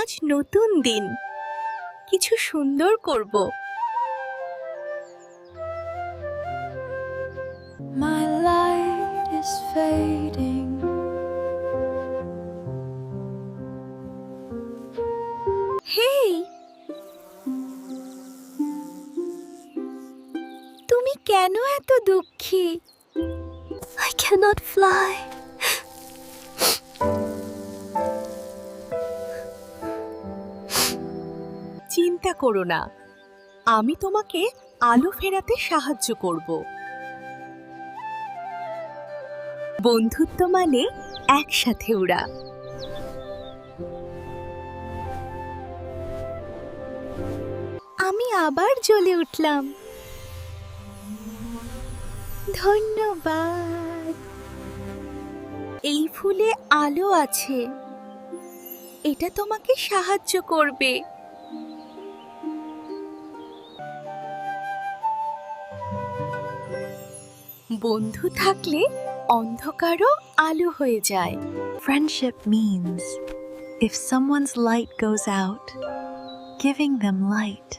আজ নতুন দিন কিছু সুন্দর করব My light is fading. হেই তুমি কেন এত দুঃখী I cannot fly. চিন্তা করো না। আমি তোমাকে আলো ফেরাতে সাহায্য করব। বন্ধুত্ব মানে একসাথে উড়া আমি আবার জ্বলে উঠলাম। ধন্যবাদ। এই ফুলে আলো আছে। এটা তোমাকে সাহায্য করবে। বন্ধু থাকলে অন্ধকারও আলো হয়ে যায় Friendship means if someone's light goes out, giving them light